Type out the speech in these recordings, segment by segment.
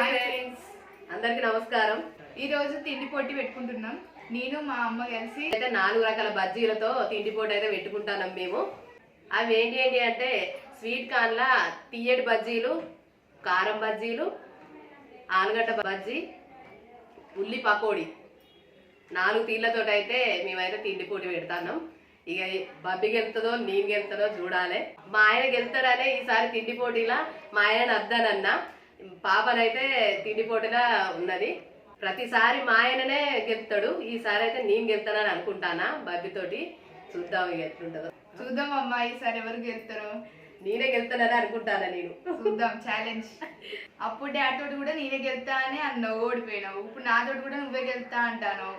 Friends అందరికి నమస్కారం. ఈ రోజు తిండి పోటీ పెట్టుకుంటున్నాం. నేను మా అమ్మ కలిసి అయితే నాలుగు రకాల బజ్జీలతో తిండి పోటీ అయితే పెట్టుకుంటాం మేము. అవి ఏంటి ఏంటి అంటే స్వీట్ కార్న్ల తీయటి బజ్జీలు కారం బజ్జీలు ఆలుగడ్డ బజ్జీ ఉల్లి పకోడీ. నాలుగు తీళ్ళతో అయితే మేమైతే తిండి పోటీ పెడతాం ఇక బబ్బి గెలుతుందో నేను గెలుతుందో చూడాలి. మా ఆయన గెలుతాడనే ఈసారి తిండి పోటీలా మా ఆయన అద్దానన్నా. పాపనైతే తిండి పోటీలా ఉన్నది. ప్రతిసారి మా ఆయననే గెలుతాడు ఈసారి అయితే నేను గెలుతానని అనుకుంటానా బబ్బితోటి? చూద్దాం ఇక ఎట్లుంటుందో. చూద్దాం అమ్మ ఈసారి ఎవరు గెలుతారో నేనే గెలుతానని అనుకుంటానా నేను? చూద్దాం ఛాలెంజ్ అప్పుడు తోటి కూడా నేనే గెలుతా అని అన్నావు ఓడిపోయినావు. ఇప్పుడు నాతోటి కూడా నువ్వే గెలుతా అంటాను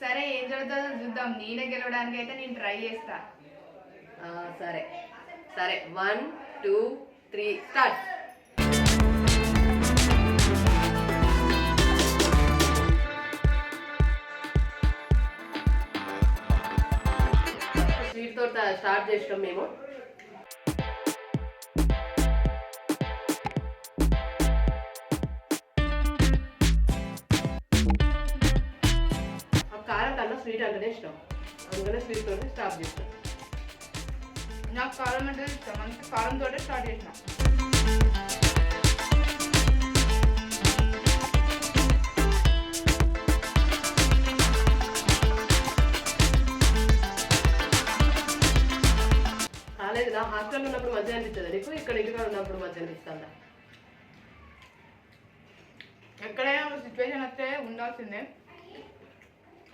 సరే ఏం జరుగుతుందో చూద్దాం. నేనే గెలవడానికి అయితే నేను ట్రై చేస్తా. ఆ, సరే. సరే వన్ టూ త్రీ స్టార్ట్ తో తోట స్టార్ట్ చేసినాం మేము. కారం కన్నా స్వీట్ అంటేనే ఇష్టం. అందుకనే స్వీట్ తోటి స్టార్ట్ చేస్తాం నాకు కారం అంటే ఇష్టం. అందుకే కారం తోటే స్టార్ట్ చేసినా. నా హాస్టల్లో ఉన్నప్పుడు మధ్య అనిపిస్తుంది నీకు ఇక్కడ ఇంటికాడ ఉన్నప్పుడు మధ్య అనిపిస్తుందా ఎక్కడైనా ఒక సిచ్యువేషన్ వస్తే ఉండాల్సిందే.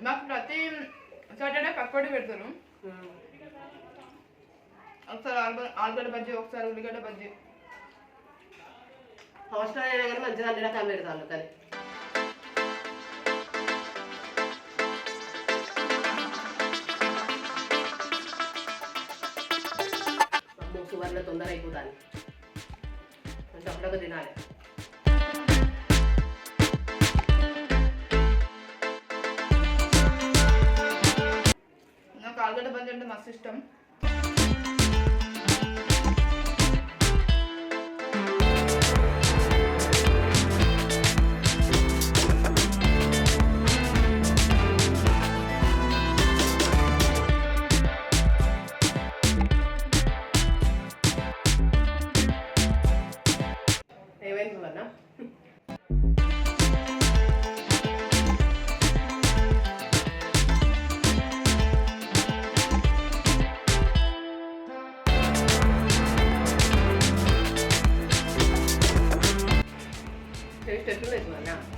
మాకు ప్రతి సాటర్డే పకోడీ పెడతారు. ఒకసారి ఆలుగ- ఆలుగడ్డ బజ్జీ ఒకసారి ఉల్లిగడ్డ బజ్జీ. హాస్టల్ అయినా కానీ మంచిగా అన్ని రకాలు పెడతాను కానీ అయిపోతాను. కొంచెం అప్పుడొక తినాలి. నాకు ఆలుగడ్డ బజ్జీ అంటే మస్తు ఇష్టం. bana. Dövüş dökülmedi mi?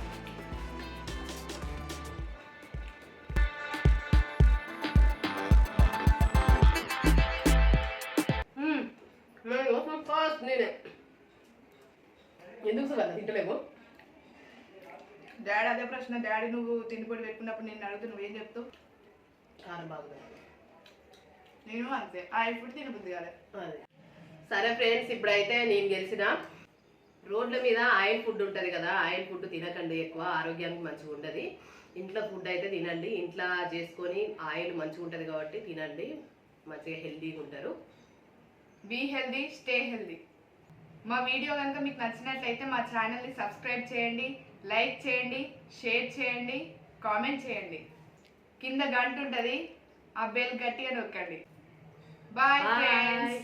ఎందుకు సువర్ణ తింటలేవు? డాడీ అదే ప్రశ్న డాడీ నువ్వు తిండిపొడి పెట్టుకున్నప్పుడు నేను అడిగితే నువ్వేం చెప్తావు? కారం బాగుంది. నేను అంతే. ఆ ఇప్పుడు తినబుద్ది కాలే. అది. సరే ఫ్రెండ్స్ ఇప్పుడైతే నేను గెలిచిన. రోడ్ల మీద ఆయిల్ ఫుడ్ ఉంటుంది కదా ఆయిల్ ఫుడ్ తినకండి ఎక్కువ ఆరోగ్యానికి మంచిగా ఉండదు. ఇంట్లో ఫుడ్ అయితే తినండి. ఇంట్లో చేసుకొని ఆయిల్ మంచిగా ఉంటుంది కాబట్టి తినండి. మంచిగా హెల్తీగా ఉంటారు. Be healthy stay healthy. మా వీడియో కనుక మీకు నచ్చినట్లయితే మా ఛానల్ని సబ్స్క్రైబ్ చేయండి లైక్ చేయండి షేర్ చేయండి కామెంట్ చేయండి. కింద గంట ఉంటుంది ఆ బెల్ గట్టిగా నొక్కండి. బాయ్. ఫ్రెండ్స్